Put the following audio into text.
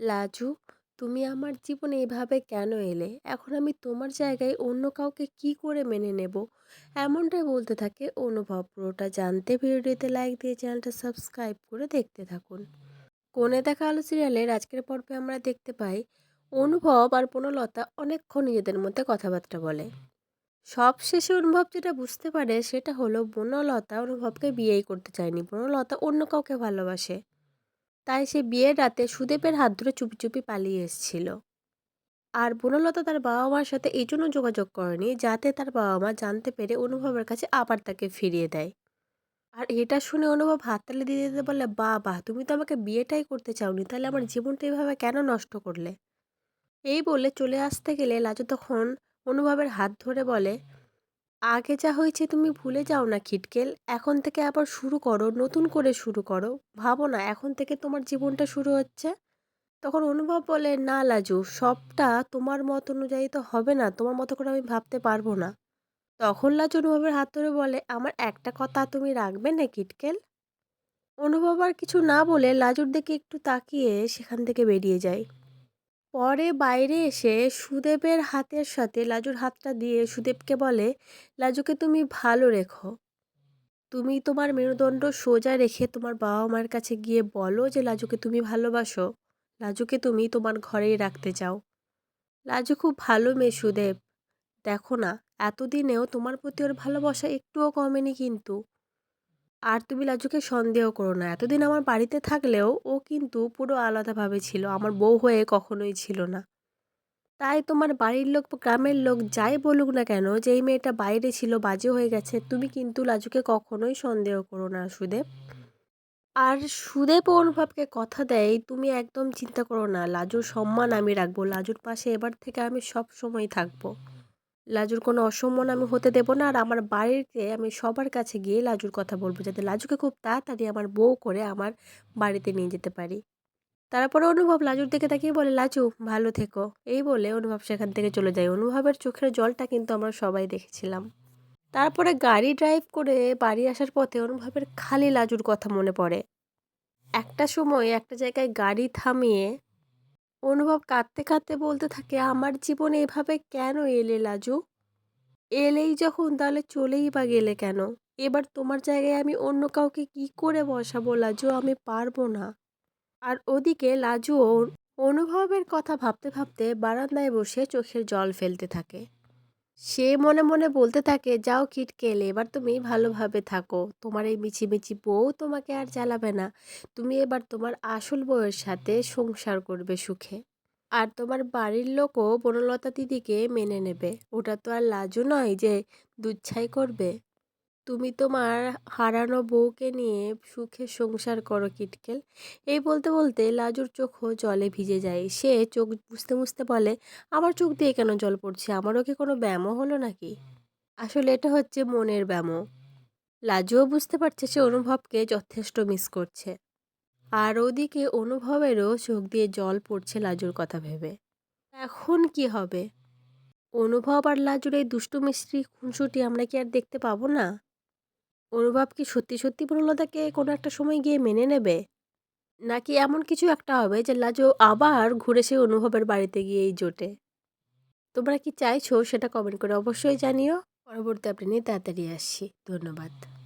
লাজু তুমি আমার জীবনে এভাবে কেন এলে? এখন আমি তোমার জায়গায় অন্য কাউকে কি করে মেনে নেব? এমনটাই বলতে থাকে অনুভব। পুরোটা জানতে ভিডিওটিতে লাইক দিয়ে চ্যানেলটা সাবস্ক্রাইব করে দেখতে থাকুন। কোণে দেখা আলো সিরিয়ালের আজকের পর্বে আমরা দেখতে পাই অনুভব আর বনলতা অনেকক্ষণ নিজেদের মধ্যে কথাবার্তা বলে। সব শেষে অনুভব যেটা বুঝতে পারে সেটা হলো বনলতা অনুভবকে বিয়েই করতে চায়নি। বনলতা অন্য কাউকে ভালোবাসে। তাই সে বিয়ের রাতে সুদেবের হাত ধরে চুপি চুপি পালিয়ে এসেছিল। আর বনলতা তার বাবা মার সাথে এই জন্য যোগাযোগ করেনি যাতে তার বাবা মা জানতে পেরে অনুভবের কাছে আবার তাকে ফিরিয়ে দেয়। আর এটা শুনে অনুভব হাততালি দিয়ে দিতে বলে বা বাহ তুমি তো আমাকে বিয়েটাই করতে চাওনি, তাহলে আমার জীবনটা এইভাবে কেন নষ্ট করলে? এই বলে চলে আসতে গেলে লাজু তখন অনুভবের হাত ধরে বলে আগে যা হয়েছে তুমি ভুলে যাও না খিটকেল। এখন থেকে আবার শুরু করো, নতুন করে শুরু করো। ভাবো না, এখন থেকে তোমার জীবনটা শুরু হচ্ছে। তখন অনুভব বলে, না লাজু, সবটা তোমার মত অনুযায়ী তো হবে না, তোমার মতো করে আমি ভাবতে পারব না। তখন লাজু অনুভবের হাত ধরে বলে, আমার একটা কথা তুমি রাখবে না কিটকেল অনুভব আর কিছু না বলে লাজুর দিকে একটু তাকিয়ে সেখান থেকে বেরিয়ে যায়। পরে বাইরে এসে সুদেবের হাতের সাথে লাজুর হাতটা দিয়ে সুদেবকে বলে, লাজুকে তুমি ভালো রেখো। তুমি তোমার মেরুদণ্ড সোজা রেখে তোমার বাবা মার কাছে গিয়ে বলো যে, লাজুকে তুমি ভালোবাসো। লাজুকে তুমি তোমার ঘরেই রাখতে চাও। লাজু খুব ভালো মেয়ে, সুদেব। দেখো না, এতদিনেও তোমার প্রতি ওর ভালোবাসা একটুও কমেনি কিন্তু। আর তুমি লাজুকে সন্দেহ করো না। এতদিন আমার বাড়িতে থাকলেও ও কিন্তু পুরো আলাদাভাবে ছিল, আমার বউ হয়ে কখনোই ছিল না। তাই তোমার বাড়ির লোক গ্রামের লোক যাই বলুক না কেন যে এই মেয়েটা বাইরে ছিল, বাজে হয়ে গেছে, তুমি কিন্তু লাজুকে কখনোই সন্দেহ করো না, সুদেব। আর সুদেব অনুভবকে কথা দেয়, তুমি একদম চিন্তা করো না, লাজুর সম্মান আমি রাখব, লাজুর পাশে এবার থেকে আমি সব সময় থাকব। লাজুর কোনো অসম্মান আমি হতে দেবো না। আর আমার বাড়িতে আমি সবার কাছে গিয়ে লাজুর কথা বলব, যাতে লাজুকে খুব তাড়াতাড়ি আমার বউ করে আমার বাড়িতে নিয়ে যেতে পারি। তারপরে অনুভব লাজুর দিকে তাকিয়ে বলে, লাজু, ভালো থেকো। এই বলে অনুভব সেখান থেকে চলে যায়। অনুভবের চোখের জলটা কিন্তু আমরা সবাই দেখেছিলাম। তারপরে গাড়ি ড্রাইভ করে বাড়ি আসার পথে অনুভবের খালি লাজুর কথা মনে পড়ে। একটা সময় একটা জায়গায় গাড়ি থামিয়ে অনুভব কাঁদতে কাঁদতে বলতে থাকে, আমার জীবনে এভাবে কেন এলে লাজু? এলেই যখন তাহলে চলেই বা গেলে কেন? এবার তোমার জায়গায় আমি অন্য কাউকে কি করে বসাবো? লাজু আমি পারব না। আর ওদিকে লাজুও অনুভবের কথা ভাবতে ভাবতে বারান্দায় বসে চোখের জল ফেলতে থাকে। সে মনে মনে বলতে থাকে, যাও কিটকেল এবার তুমি ভালোভাবে থাকো। তোমার এই মিছি মিছি বউ তোমাকে আর জ্বালাবে না। তুমি এবার তোমার আসল বউয়ের সাথে সংসার করবে সুখে। আর তোমার বাড়ির লোকও বনলতা দিদিকে মেনে নেবে। ওটা তো আর লাজু নয় যে দুচ্ছাই করবে। তুমি তোমার হারানো বউকে নিয়ে সুখে সংসার করো কিটকেল। এই বলতে বলতে লাজুর চোখও জলে ভিজে যায়। সে চোখ বুঝতে মুছতে বলে, আমার চোখ দিয়ে কেন জল পড়ছে? আমারও কি কোনো ব্যায়ামও হলো নাকি? আসলে এটা হচ্ছে মনের ব্যায়ামও লাজুও বুঝতে পারছে সে অনুভবকে যথেষ্ট মিস করছে। আর ওদিকে অনুভবেরও চোখ দিয়ে জল পড়ছে লাজুর কথা ভেবে। এখন কি হবে? অনুভব আর লাজুর এই দুষ্টু মিস্ত্রি খুনসুটি আমরা কি আর দেখতে পাবো না? অনুভব কি সত্যি সত্যি বনলতাকে কোনো একটা সময় গিয়ে মেনে নেবে? নাকি এমন কিছু একটা হবে যে লাজু আবার ঘুরে সে অনুভবের বাড়িতে গিয়েই জোটে? তোমরা কি চাইছো সেটা কমেন্ট করে অবশ্যই জানিও। পরবর্তী আপনি নিয়ে তাড়াতাড়ি আসছি। ধন্যবাদ।